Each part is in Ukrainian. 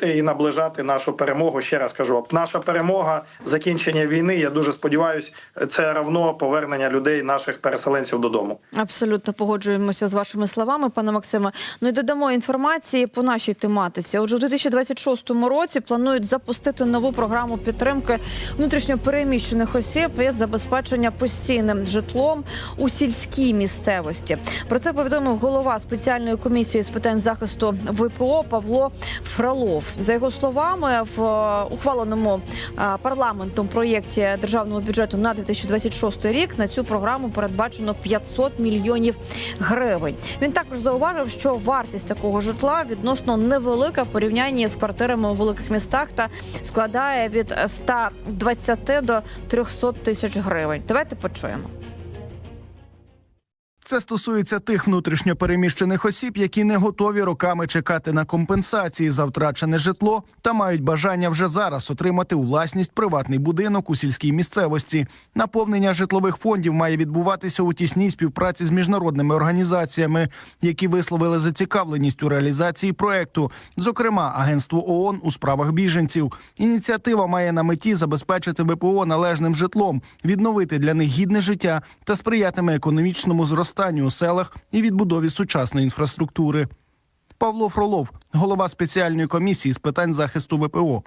робити і наближати нашу перемогу. Ще раз кажу, наша перемога, закінчення війни. Я дуже сподіваюся, це равно повернення людей, наших переселенців додому. Абсолютно погоджуємося з вашими словами, пане Максиме. Ну і додамо інформації по нашій тематиці. Отже, у 2026 році планують запустити нову програму підтримки внутрішньопереміщених осіб із забезпечення постійним житлом у сільській місцевості. Про це повідомив голова спеціальної комісії з питань захисту ВПО Павло Фролов. За його словами, в е, ухваленому е, парламентом проєкті державного бюджету на 2026 рік на цю програму передбачено 500 мільйонів гривень. Він також зауважив, що вартість такого житла відносно невелика в порівнянні з квартирами у великих містах та складає від 120 до 300 тисяч гривень. Давайте почуємо. Це стосується тих внутрішньо переміщених осіб, які не готові роками чекати на компенсації за втрачене житло та мають бажання вже зараз отримати у власність приватний будинок у сільській місцевості. Наповнення житлових фондів має відбуватися у тісній співпраці з міжнародними організаціями, які висловили зацікавленість у реалізації проекту, зокрема Агентство ООН у справах біженців. Ініціатива має на меті забезпечити ВПО належним житлом, відновити для них гідне життя та сприятиме економічному зростанню у селах і відбудові сучасної інфраструктури. Павло Фролов, голова спеціальної комісії з питань захисту ВПО.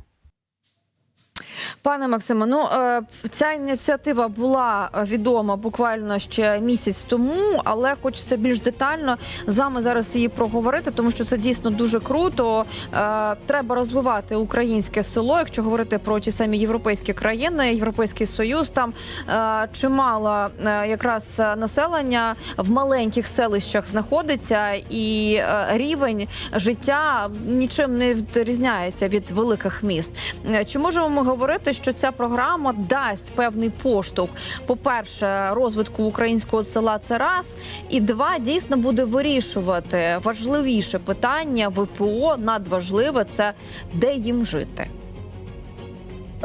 Пане Максиме, ну е, ця ініціатива була е, відома буквально ще місяць тому, але хочеться більш детально з вами зараз її проговорити, тому що це дійсно дуже круто. Е, Треба розвивати українське село, якщо говорити про ті самі європейські країни, європейський союз. Там чимало якраз населення в маленьких селищах знаходиться, і рівень життя нічим не відрізняється від великих міст. Чи можемо ми говорити, що ця програма дасть певний поштовх? По-перше, розвитку українського села це раз, і два дійсно буде вирішувати важливіше питання ВПО надважливе це де їм жити.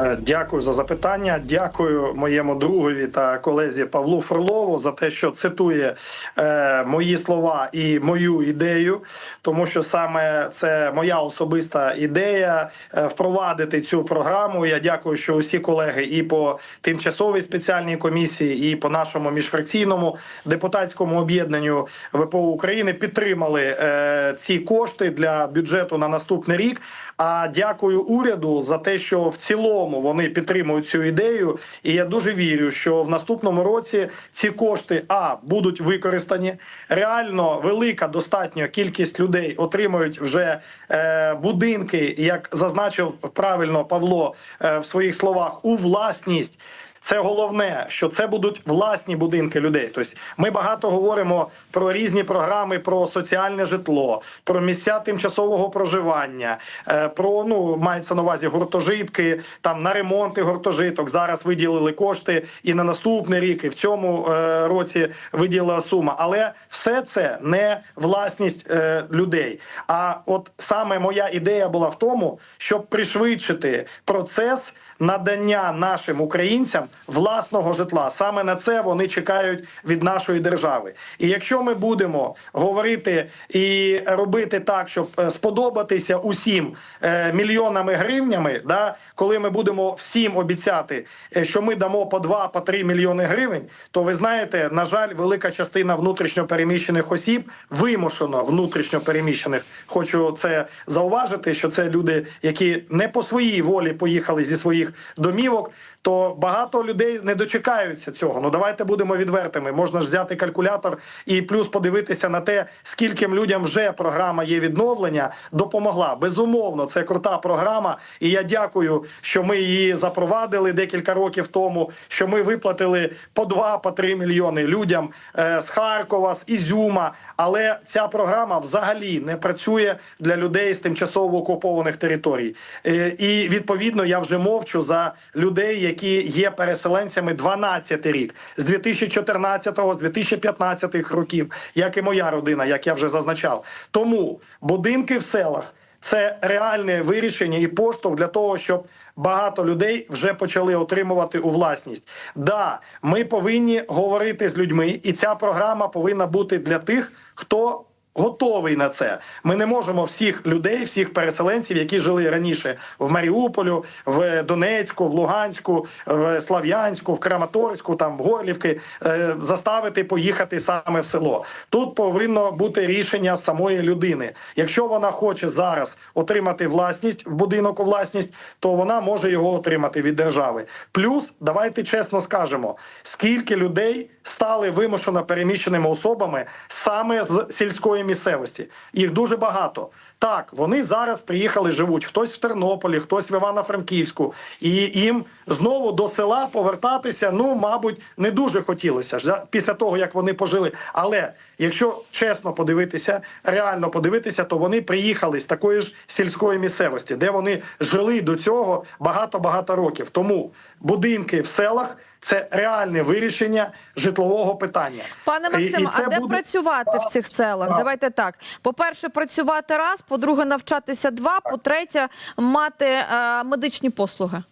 Е, Дякую за запитання. Дякую моєму другові та колезі Павлу Фролову за те, що цитує е, мої слова і мою ідею, тому що саме це моя особиста ідея е, впровадити цю програму. Я дякую, що усі колеги і по тимчасовій спеціальній комісії, і по нашому міжфракційному депутатському об'єднанню ВПО України підтримали е, ці кошти для бюджету на наступний рік. А дякую уряду за те, що в цілому вони підтримують цю ідею. І я дуже вірю, що в наступному році ці кошти а будуть використані. Реально велика достатня кількість людей отримують вже е, будинки, як зазначив правильно Павло е, в своїх словах, у власність. Це головне, що це будуть власні будинки людей. Тобто ми багато говоримо про різні програми, про соціальне житло, про місця тимчасового проживання, е, про ну мається на увазі гуртожитки, там на ремонти гуртожиток. Зараз виділили кошти і на наступний рік, і в цьому е, році виділила сума. Але все це не власність е, людей. А от саме моя ідея була в тому, щоб пришвидшити процес надання нашим українцям власного житла. Саме на це вони чекають від нашої держави. І якщо ми будемо говорити і робити так, щоб е, сподобатися усім е, мільйонами гривнями, да, коли ми будемо всім обіцяти, е, що ми дамо по 2 по 3 мільйони гривень, то ви знаєте, на жаль, велика частина внутрішньо переміщених осіб вимушено внутрішньо переміщених. Хочу це зауважити, що це люди, які не по своїй волі поїхали зі своїх домівок. То багато людей не дочекаються цього. Ну давайте будемо відвертими. Можна ж взяти калькулятор і плюс подивитися на те, скільким людям вже програма є відновлення, допомогла. Безумовно, це крута програма. І я дякую, що ми її запровадили декілька років тому. Що ми виплатили по 2 по 3 мільйони людям е, з Харкова, з Ізюма. Але ця програма взагалі не працює для людей з тимчасово окупованих територій. Е, і відповідно я вже мовчу за людей, які є переселенцями 12 рік з 2014 з 2015 років, як і моя родина, як я вже зазначав. Тому будинки в селах це реальне вирішення і поштовх для того, щоб багато людей вже почали отримувати у власність. Да, ми повинні говорити з людьми, і ця програма повинна бути для тих, хто готовий на це. Ми не можемо всіх людей, всіх переселенців, які жили раніше в Маріуполю, в Донецьку, в Луганську, в Слав'янську, в Краматорську, там в Горлівки, е, заставити поїхати саме в село. Тут повинно бути рішення самої людини. Якщо вона хоче зараз отримати власність в будинок у власність, то вона може його отримати від держави. Плюс давайте чесно скажемо, скільки людей стали вимушено переміщеними особами саме з сільської місцевості. Їх дуже багато. Так, вони зараз приїхали, живуть хтось в Тернополі, хтось в Івано-Франківську, і їм знову до села повертатися, ну, мабуть, не дуже хотілося ж після того, як вони пожили. Але якщо чесно подивитися, реально подивитися, то вони приїхали з такої ж сільської місцевості, де вони жили до цього багато-багато років. Тому будинки в селах. Це реальне вирішення житлового питання. Пане І- і а де буде- працювати в цих селах? А. Давайте так. По-перше, працювати раз, по-друге, навчатися два, по-третє, мати е, медичні послуги.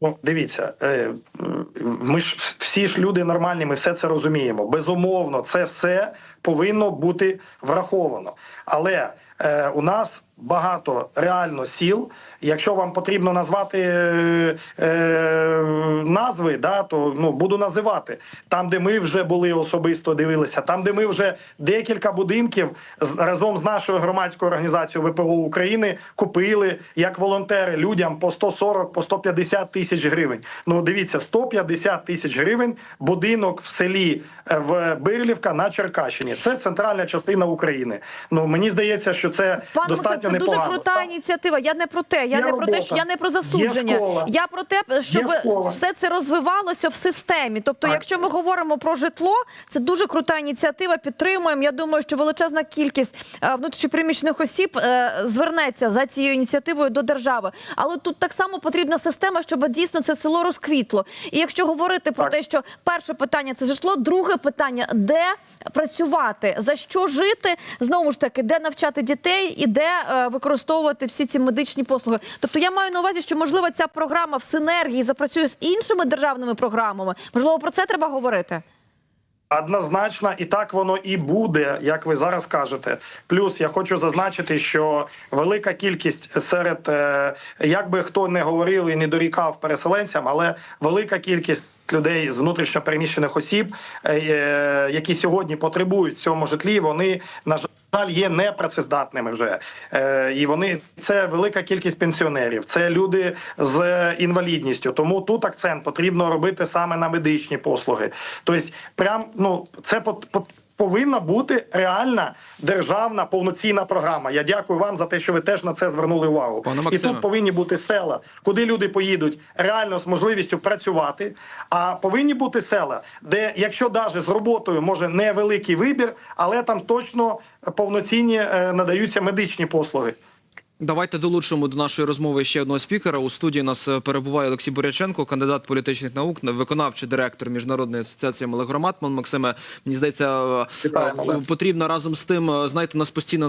Ну, дивіться, е, ми ж всі ж люди нормальні, ми все це розуміємо. Безумовно, це все повинно бути враховано. Але е, у нас багато реально сіл. Якщо вам потрібно назвати е, е, назви, да, то ну буду називати там, де ми вже були особисто дивилися, там, де ми вже декілька будинків разом з нашою громадською організацією ВПО України купили як волонтери людям по 140, по 150 тисяч гривень. Ну дивіться, 150 тисяч гривень будинок в селі е, в Бирлівка на Черкащині. Це центральна частина України. Ну мені здається, що це Пане достатньо Максим, це дуже крута ініціатива. Я не про те. Я Є не про те, що я не про засудження. школа. Я про те, щоб все це розвивалося в системі. Тобто, Так. якщо ми говоримо про житло, це дуже крута ініціатива. Підтримуємо. Я думаю, що величезна кількість е, внутрішньопереміщених осіб е, звернеться за цією ініціативою до держави. Але тут так само потрібна система, щоб дійсно це село розквітло. І якщо говорити про Так. те, що перше питання це житло, друге питання де працювати, за що жити, знову ж таки, де навчати дітей і де е, використовувати всі ці медичні послуги. Тобто я маю на увазі, що можливо ця програма в синергії запрацює з іншими державними програмами. Можливо, про це треба говорити. Однозначно, і так воно і буде, як ви зараз кажете. Плюс я хочу зазначити, що велика кількість серед е, як би хто не говорив і не дорікав переселенцям, але велика кількість людей з внутрішньо переміщених осіб, е, е, які сьогодні потребують цьому житлі, вони на жаль. Є непрацездатними вже, е, і вони це велика кількість пенсіонерів, це люди з інвалідністю. Тому тут акцент потрібно робити саме на медичні послуги. Тобто, прям ну це по повинна бути реальна державна повноцінна програма. Я дякую вам за те, що ви теж на це звернули увагу. І тут повинні бути села, куди люди поїдуть реально з можливістю працювати. А повинні бути села, де, якщо навіть з роботою може невеликий вибір, але там точно повноцінні е, надаються медичні послуги. Давайте долучимо до нашої розмови ще одного спікера. У студії нас е, перебуває Олексій Буряченко, кандидат політичних наук, виконавчий директор міжнародної асоціації малих громад. Максиме, мені здається, е, е, потрібно разом з тим. Знаєте, нас постійно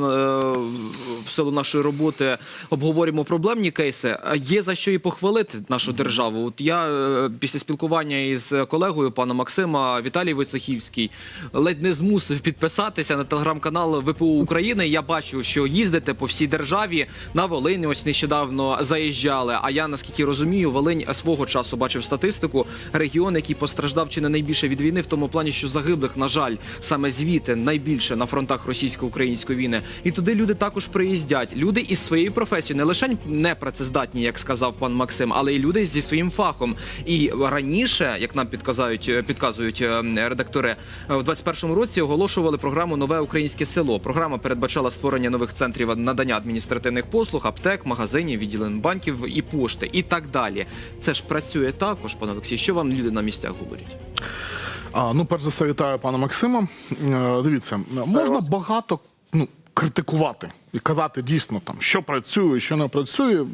в силу нашої роботи обговорюємо проблемні кейси. Є за що і похвалити нашу державу. От я після спілкування із колегою пана Максима Віталій Войцехівський ледь не змусив підписатися на телеграм-канал ВПУ України. Я бачу, що їздите по всій державі. На Волині ось нещодавно заїжджали. А я наскільки розумію, Волинь свого часу бачив статистику. Регіон, який постраждав чи не найбільше від війни, в тому плані, що загиблих, на жаль, саме звідти найбільше на фронтах російсько-української війни. І туди люди також приїздять. Люди із своєю професією, не лише непрацездатні, як сказав пан Максим, але й люди зі своїм фахом. І раніше, як нам підказують, підказують е, редактори, е, в 21-му році оголошували програму Нове українське село. Програма передбачала створення нових центрів надання адміністративних послуг, аптек, магазинів, відділень банків і пошти, і так далі. Це ж працює також, пане Олексій. Що вам люди на місцях говорять? А, ну, перш за все, вітаю пана Максима. Е, Дивіться, можна багато ну, критикувати і казати дійсно там, що працює, що не працює.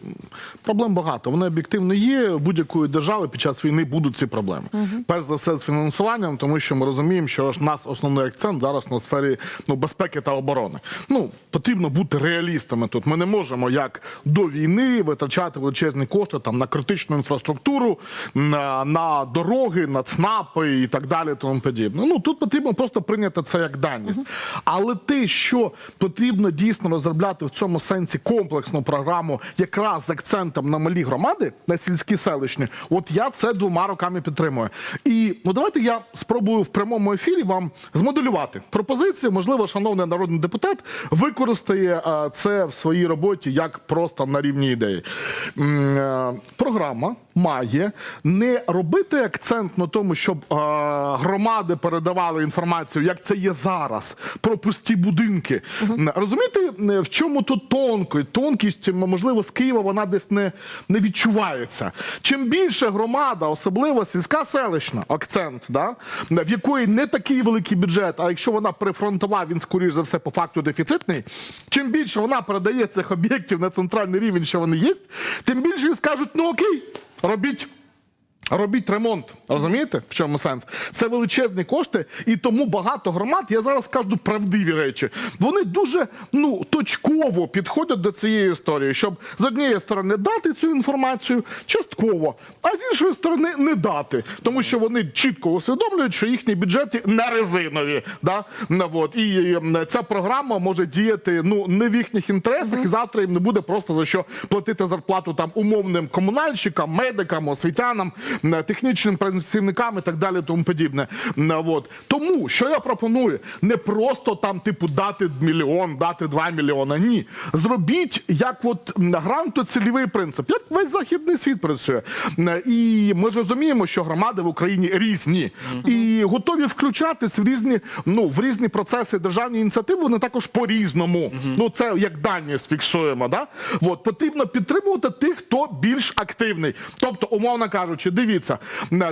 Проблем багато. Вони об'єктивно є. Будь-якої держави під час війни будуть ці проблеми. Перш за все з фінансуванням, тому що ми розуміємо, що ж нас основний акцент зараз на сфері ну, безпеки та оборони. Ну потрібно бути реалістами тут. Ми не можемо як до війни витрачати величезні кошти там на критичну інфраструктуру, на, на дороги, на ЦНАПи і так далі. Тому подібне. Ну тут потрібно просто прийняти це як даність. Але те, що потрібно дійсно розробляти в цьому сенсі комплексну програму, якраз з акцентом на малі громади, на сільські селищні, от я це двома роками підтримую. І ну давайте я спробую в прямому ефірі вам змоделювати пропозицію. Можливо, шановний народний депутат використає е, це в своїй роботі як просто на рівні ідеї. М, е, Програма має не робити акцент на тому, щоб е, громади передавали інформацію, як це є зараз, про пусті будинки. Розумієте, в чому тут тонко? Тонкість, можливо, з Києва вона десь не, не відчувається. Чим більше громада, особливо сільська селищна, акцент, да, в якої не такий великий бюджет, а якщо вона прифронтова, він скоріш за все по факту дефіцитний. Чим більше вона передає цих об'єктів на центральний рівень, що вони є, тим більше скажуть, ну окей, робіть. Робіть ремонт, розумієте, в чому сенс? Це величезні кошти, і тому багато громад, я зараз скажу правдиві речі. Вони дуже ну точково підходять до цієї історії, щоб з однієї сторони дати цю інформацію частково, а з іншої сторони не дати, тому що вони чітко усвідомлюють, що їхні бюджети не резинові. Да? Ну, от. І ця програма може діяти ну не в їхніх інтересах, і завтра їм не буде просто за що платити зарплату там умовним комунальщикам, медикам, освітянам, технічним працівникам і так далі, тому подібне. От. Тому що я пропоную не просто там, типу, дати мільйон, дати два мільйона. Ні, зробіть як от м, грантоцільовий принцип, як весь західний світ працює. І ми ж розуміємо, що громади в Україні різні і готові включатись в різні ну в різні процеси державної ініціативи. Вони також по-різному. Ну це як дані сфіксуємо. Да? От потрібно підтримувати тих, хто більш активний. Тобто, умовно кажучи, дивіться,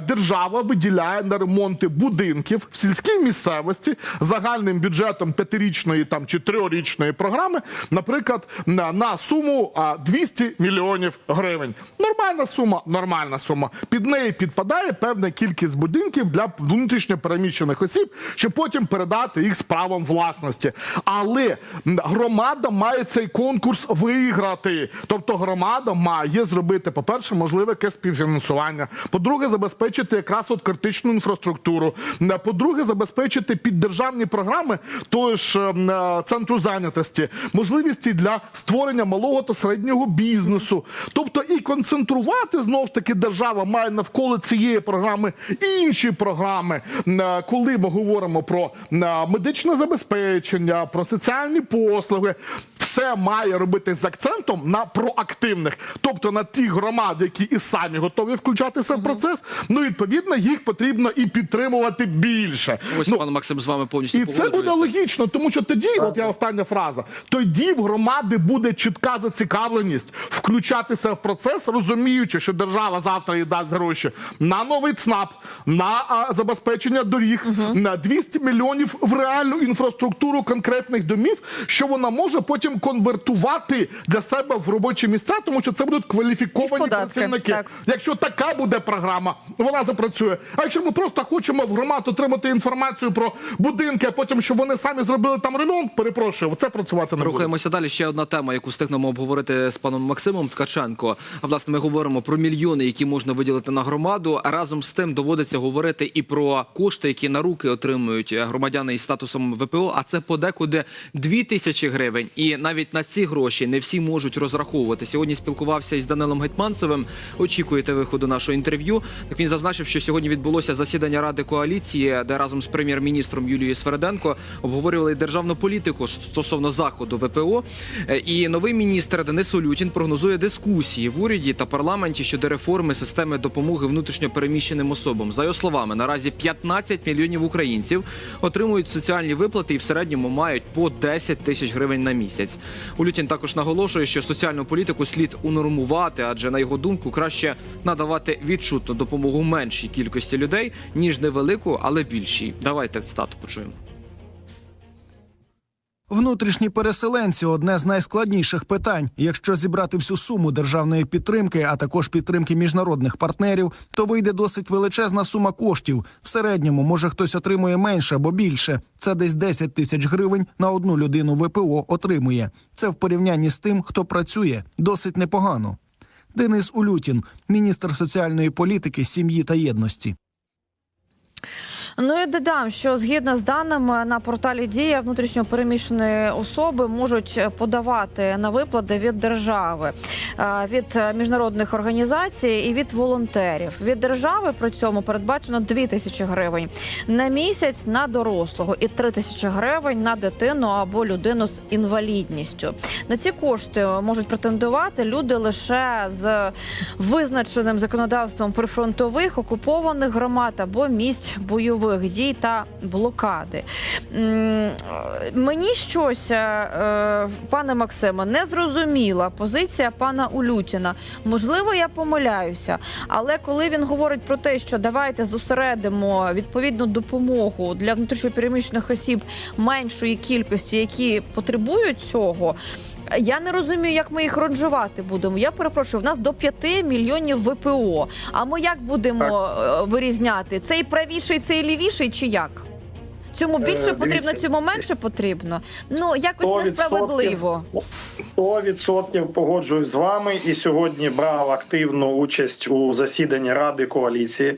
держава виділяє на ремонти будинків в сільській місцевості загальним бюджетом п'ятирічної там чи трьохрічної програми, наприклад, на, на суму а, 200 мільйонів гривень. Нормальна сума, нормальна сума. Під неї підпадає певна кількість будинків для внутрішньо переміщених осіб, щоб потім передати їх з правом власності. Але громада має цей конкурс виграти. Тобто громада має зробити, по-перше, можливе співфінансування. По-друге, забезпечити якраз от критичну інфраструктуру. Е, По-друге, забезпечити піддержавні програми того ж ем, е, центру зайнятості, можливості для створення малого та середнього бізнесу. Тобто і концентрувати знову ж таки держава має навколо цієї програми інші програми, Е, коли ми говоримо про е, медичне забезпечення, про соціальні послуги. Все має робити з акцентом на проактивних, тобто на ті громади, які і самі готові включатися в процес. Ну відповідно, їх потрібно і підтримувати більше. Ось ну, пан Максим з вами повністю і це буде логічно, тому що тоді, от я остання фраза, тоді в громади буде чітка зацікавленість включатися в процес, розуміючи, що держава завтра їй дасть гроші на новий ЦНАП, на а, забезпечення доріг, на 200 мільйонів в реальну інфраструктуру конкретних домів, що вона може потім конвертувати для себе в робочі місця, тому що це будуть кваліфіковані працівники. так. Якщо така буде програма, вона запрацює. А якщо ми просто хочемо в громад отримати інформацію про будинки, а потім щоб вони самі зробили там ремонт, перепрошую, це працювати не буде. Рухаємося далі. Ще одна тема, яку встигнемо обговорити з паном Максимом Ткаченко. А власне, ми говоримо про мільйони, які можна виділити на громаду. А разом з тим доводиться говорити і про кошти, які на руки отримують громадяни із статусом ВПО. А це подекуди 2 тисячі гривень. І навіть на ці гроші не всі можуть розраховувати. Сьогодні спілкувався із Данилом Гетманцевим. Очікуєте виходу нашого інтерв'ю. Так він зазначив, що сьогодні відбулося засідання ради коаліції, де разом з прем'єр-міністром Юлією Свереденко обговорювали державну політику стосовно заходу ВПО. Е, І новий міністр Денис Олютін прогнозує дискусії в уряді та парламенті щодо реформи системи допомоги внутрішньо переміщеним особам. За його словами, наразі 15 мільйонів українців отримують соціальні виплати і в середньому мають по 10 тисяч гривень на місяць. Улютін також наголошує, що соціальну політику слід унормувати, адже на його думку краще надавати відчутну допомогу меншій кількості людей ніж невелику, але більшій. Давайте цитату почуємо. Внутрішні переселенці одне з найскладніших питань. Якщо зібрати всю суму державної підтримки, а також підтримки міжнародних партнерів, то вийде досить величезна сума коштів. В середньому може хтось отримує менше або більше. Це десь 10 тисяч гривень на одну людину ВПО отримує. Це в порівнянні з тим, хто працює, досить непогано. Денис Улютін, міністр соціальної політики, сім'ї та єдності. Ну і додам, що згідно з даними на порталі Дія внутрішньо переміщені особи можуть подавати на виплати від держави, е, від міжнародних організацій і від волонтерів. Від держави при цьому передбачено 2 тисячі гривень на місяць на дорослого і 3 тисячі гривень на дитину або людину з інвалідністю. На ці кошти можуть претендувати люди лише з визначеним законодавством прифронтових окупованих громад або місць бойових дій та блокади. Мені щось, е, е, пане Максиме, не зрозуміла позиція пана Улютіна. Можливо, я помиляюся, але коли він говорить про те, що давайте зосередимо відповідну допомогу для внутрішньопереміщених осіб меншої кількості, які потребують цього. Я не розумію, як ми їх ранжувати будемо. Я перепрошую, в нас до 5 мільйонів ВПО. А ми як будемо е, вирізняти? Цей правіший, цей лівіший чи як? Цьому більше Е, потрібно, цьому менше потрібно. Ну якось 100%. несправедливо. 100% погоджуюсь з вами і сьогодні брав активну участь у засіданні Ради коаліції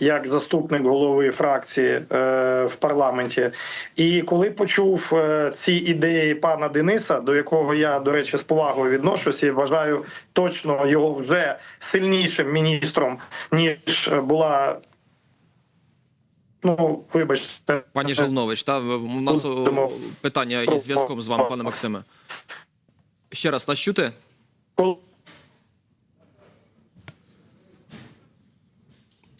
як заступник голови фракції е, в парламенті. І коли почув е, ці ідеї пана Дениса, до якого я, до речі, з повагою відношусь і вважаю точно його вже сильнішим міністром, ніж була. Ну, вибачте, Пані Жолнович, та у нас Будемо питання із зв'язком з вами, пане Максиме. Ще раз нас чути? коли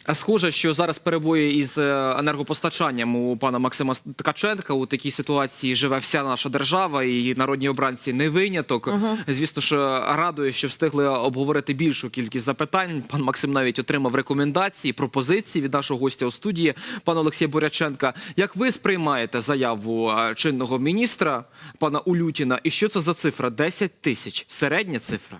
А Схоже, що зараз перебої із е, енергопостачанням у пана Максима Ткаченка. У такій ситуації живе вся наша держава, і народні обранці не виняток. Звісно ж, радує, що встигли обговорити більшу кількість запитань. Пан Максим навіть отримав рекомендації, пропозиції від нашого гостя у студії, пана Олексія Буряченка. Як ви сприймаєте заяву е, чинного міністра пана Улютіна? І що це за цифра? 10 тисяч середня цифра.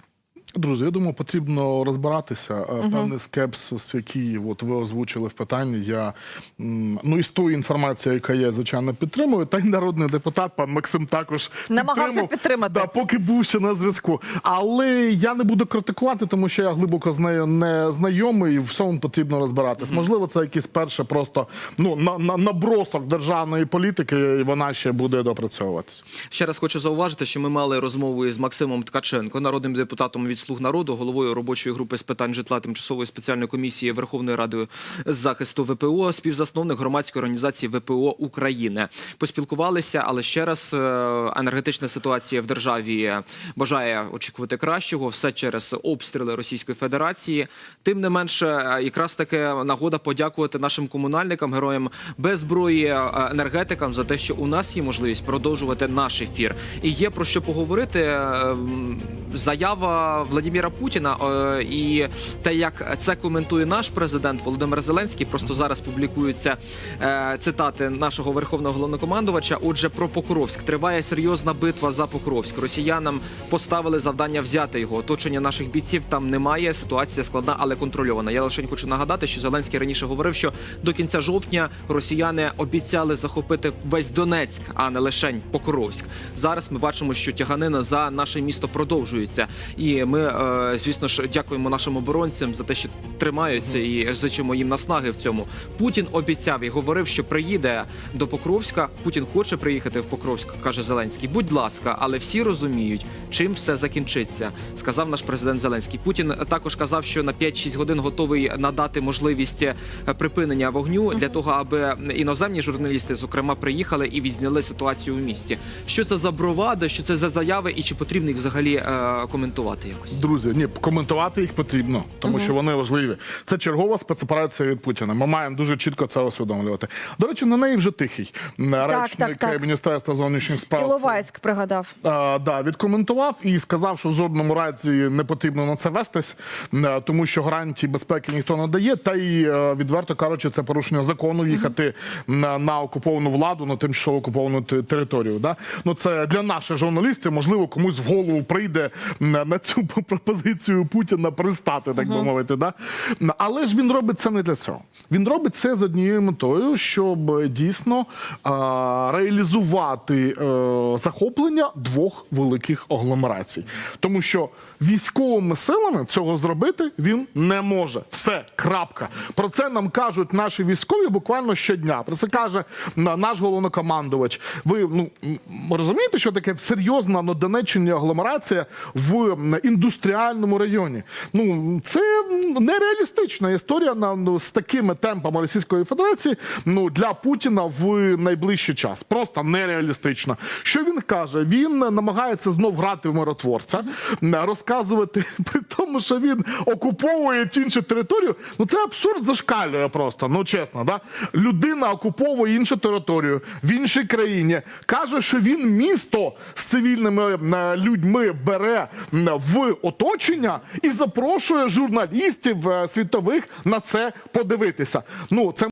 Друзі, я думаю, потрібно розбиратися. Е, Певний скепсис, який от ви озвучили в питанні. Я ну і з тої інформації, яка є, звичайно, підтримую. Та й народний депутат, пан Максим, також Намагався підтримати. Да, поки був ще на зв'язку. Але я не буду критикувати, тому що я глибоко з нею не знайомий, і в всьому потрібно розбиратись. Можливо, це якийсь перше просто ну на, на набросок державної політики, і вона ще буде допрацьовуватися. Ще раз хочу зауважити, що ми мали розмову із Максимом Ткаченко, народним депутатом від слуг народу, головою робочої групи з питань житла тимчасової спеціальної комісії Верховної Ради з захисту ВПО, співзасновник громадської організації ВПО України. Поспілкувалися, але ще раз е, енергетична ситуація в державі бажає очікувати кращого. Все через обстріли Російської Федерації. Тим не менше, е, якраз таки нагода подякувати нашим комунальникам, героям без зброї, е, енергетикам за те, що у нас є можливість продовжувати наш ефір. І є про що поговорити. Заява Владимира Путіна е, і те, як це коментує наш президент Володимир Зеленський. Просто зараз публікуються е, цитати нашого верховного головнокомандувача. Отже, про Покровськ триває серйозна битва за Покровськ. Росіянам поставили завдання взяти його. Оточення наших бійців там немає. Ситуація складна, але контрольована. Я лише хочу нагадати, що Зеленський раніше говорив, що до кінця жовтня росіяни обіцяли захопити весь Донецьк, а не лише Покровськ. Зараз ми бачимо, що тяганина за наше місто продовжується, і ми, е, звісно ж, дякуємо нашим оборонцям за те, що тримаються, і зичимо їм наснаги в цьому. Путін обіцяв і говорив, що приїде до Покровська. Путін хоче приїхати в Покровськ, каже Зеленський. Будь ласка, але всі розуміють, чим все закінчиться, сказав наш президент Зеленський. Путін також казав, що на 5-6 годин готовий надати можливість е, припинення вогню для того, аби іноземні журналісти, зокрема, приїхали і відзняли ситуацію у місті. Що це за бровада, що це за заяви, і чи потрібно їх взагалі е, коментувати якось? Зараз? Друзі, ні, коментувати їх потрібно, тому що вони важливі. Це чергова спецоперація від Путіна. Ми маємо дуже чітко це усвідомлювати. До речі, на неї вже тихий речник так, так. Міністерства зовнішніх справ. Іловайськ пригадав. А, да, відкоментував і сказав, що в жодному разі не потрібно на це вестись, тому що гарантій безпеки ніхто не дає. Та й е, відверто кажучи, це порушення закону їхати на, на окуповану владу, на тимчасово окуповану територію. Да? Ну це для наших журналістів, можливо, комусь в голову прийде на цю пропозицію Путіна пристати, так би мовити. Да? Але ж він робить це не для цього. Він робить це з однією метою, щоб дійсно а, реалізувати е, захоплення двох великих агломерацій. Тому що військовими силами цього зробити він не може. Все, крапка. Про це нам кажуть наші військові буквально щодня. Про це каже наш головнокомандувач. Ви ну розумієте, що таке серйозна на Донеччині агломерація в м, індустріальному районі? Ну це нереалістична історія на ну, з такими темпами Російської Федерації. Ну для Путіна в найближчий час. Просто нереалістично. Що він каже? Він намагається знов грати в миротворця, розказувати при тому, що він окуповує іншу територію. Ну це абсурд зашкалює просто. Ну чесно, да людина окуповує іншу територію в іншій країні. каже, що він місто з цивільними е, людьми бере м, в оточення і запрошує журналістів е, світових на це подивитися. Ну це